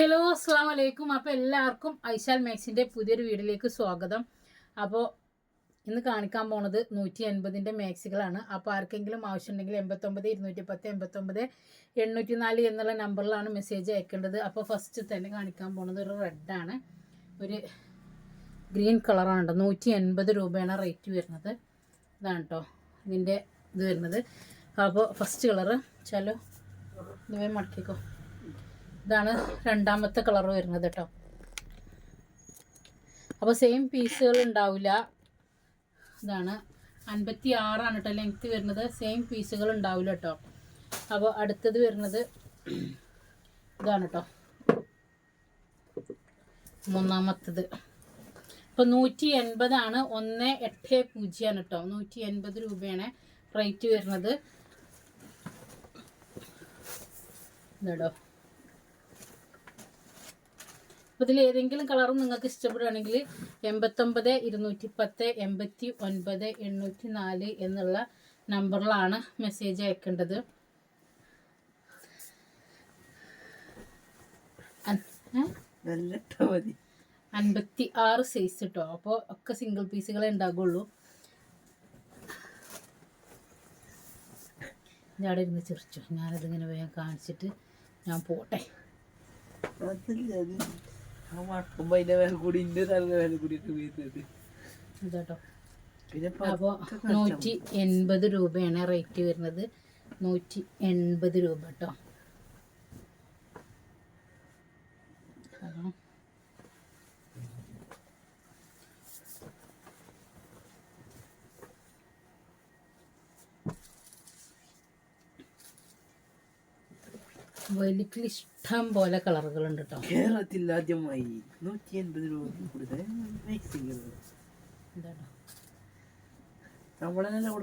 Hello അസ്സാം വലൈക്കും അപ്പോൾ എല്ലാവർക്കും ഐശാൽ മാക്സിന്റെ പുതിയൊരു വീഡിയോയിലേക്ക് സ്വാഗതം. അപ്പോൾ ഇന്ന് കാണിക്കാൻ പോണത് നൂറ്റി എൺപതിന്റെ മാക്സികളാണ് അപ്പോൾ ആർക്കെങ്കിലും ആവശ്യമുണ്ടെങ്കിൽ എൺപത്തൊമ്പത് ഇരുന്നൂറ്റി പത്ത് എൺപത്തൊമ്പത് എണ്ണൂറ്റി നാല് എന്നുള്ള നമ്പറിലാണ് മെസ്സേജ് അയക്കേണ്ടത്. അപ്പോൾ ഫസ്റ്റ് തന്നെ കാണിക്കാൻ പോണത് ഒരു റെഡാണ് ഒരു ഗ്രീൻ കളറാണ് കേട്ടോ നൂറ്റി എൺപത് രൂപയാണ് റേറ്റ് വരുന്നത്. ഇതാണ് കേട്ടോ ഇതിന്റെ ഇത് വരുന്നത്. അപ്പോൾ ഫസ്റ്റ് കളറ് ചലോ. ഇതുവേ മടക്കിക്കോ. ഇതാണ് രണ്ടാമത്തെ കളർ വരുന്നത് കേട്ടോ. അപ്പോൾ സെയിം പീസുകൾ ഉണ്ടാവില്ല. ഇതാണ് അൻപത്തി ആറാണ് കേട്ടോ ലെങ്ത്ത് വരുന്നത്. സെയിം പീസുകൾ ഉണ്ടാവില്ല കേട്ടോ. അപ്പോൾ അടുത്തത് വരുന്നത് ഇതാണ് കേട്ടോ. മൂന്നാമത്തത്. അപ്പോൾ നൂറ്റി എൺപതാണ് ഒന്ന് എട്ട് പൂജ്യമാണ് കേട്ടോ. നൂറ്റി എൺപത് രൂപയാണ് റേറ്റ് വരുന്നത്. ഇതാടോ. അപ്പോൾ ഇതിൽ ഏതെങ്കിലും കളറും നിങ്ങൾക്ക് ഇഷ്ടപ്പെടുകയാണെങ്കിൽ എൺപത്തൊമ്പത് ഇരുന്നൂറ്റി പത്ത് എൺപത്തി ഒൻപത് എണ്ണൂറ്റി നാല് എന്നുള്ള നമ്പറിലാണ് മെസ്സേജ് അയക്കേണ്ടത് അൻപത്തി ആറ് സൈസ് കിട്ടോ അപ്പോൾ ഒക്കെ സിംഗിൾ പീസുകളെ ഉണ്ടാകുള്ളൂ ഇതവിടെ ഇരുന്ന് ചിരിച്ചു. ഞാനതിങ്ങനെ വേഗം കാണിച്ചിട്ട് ഞാൻ പോട്ടെ. മടക്കുമ്പോ അതിന്റെ മേലെ കൂടി ഇന്റെ തല മേലെ കൂടി ഇട്ട് വീഴുന്നത് ഇതാട്ടോ. അപ്പോൾ നൂറ്റി എൺപത് രൂപയാണ് റേറ്റ് വരുന്നത്. നൂറ്റി എൺപത് രൂപ കേട്ടോ വലിയ ഇഷ്ടം പോലെ കളറുകളുണ്ട് കേട്ടോ കേരളത്തിൽ ആദ്യമായി നൂറ്റി എൺപത് രൂപ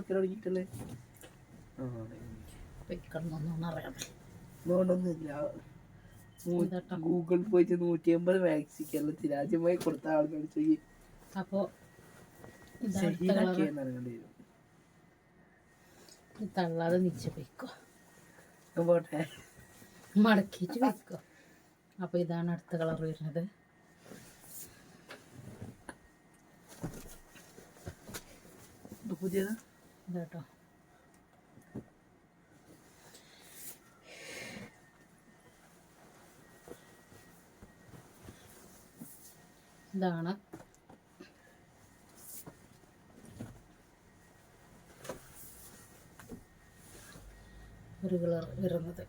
തുടങ്ങിയിട്ടല്ലേ. ഗൂഗിൾ പോയിട്ട് നൂറ്റി അമ്പത് മാക്സി കേരളത്തിൽ ആദ്യമായി കൊടുത്ത ആളുകൾ ചെയ്യും വരും. തള്ളാതെ നിശ്ചയിക്കോട്ടെ പോട്ടെ. മടക്കിയിട്ട് വെക്കുക. അപ്പോൾ ഇതാണ് അടുത്ത കളർ വരുന്നത്. ഇത് പുതിയതാ? ഇതാട്ടോ ഇതാണ്. ഒരു കളർ വരുന്നത്.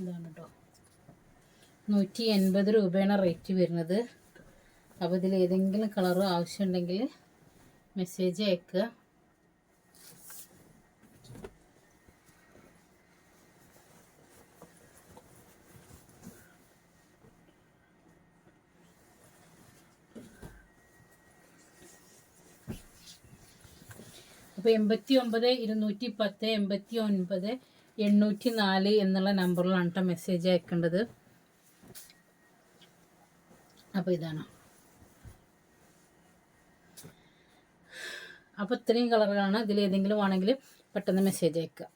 ഇതാണ് കേട്ടോ നൂറ്റി എൺപത് രൂപയാണ് റേറ്റ് വരുന്നത്. അപ്പോൾ ഇതിൽ ഏതെങ്കിലും കളർ ആവശ്യമുണ്ടെങ്കിൽ മെസ്സേജ് അയക്കുക. അപ്പോൾ എൺപത്തി ഒമ്പത് ഇരുന്നൂറ്റി പത്ത് എൺപത്തി ഒൻപത് എണ്ണൂറ്റി നാല് എന്നുള്ള നമ്പറിലാണ് കേട്ടോ മെസ്സേജ് അയക്കേണ്ടത്. അപ്പോൾ ഇതാണ്. അപ്പോൾ ഇത്രയും കളറുകളാണ് ഇതിൽ ഏതെങ്കിലും ആണെങ്കിൽ പെട്ടെന്ന് മെസ്സേജ് അയക്കുക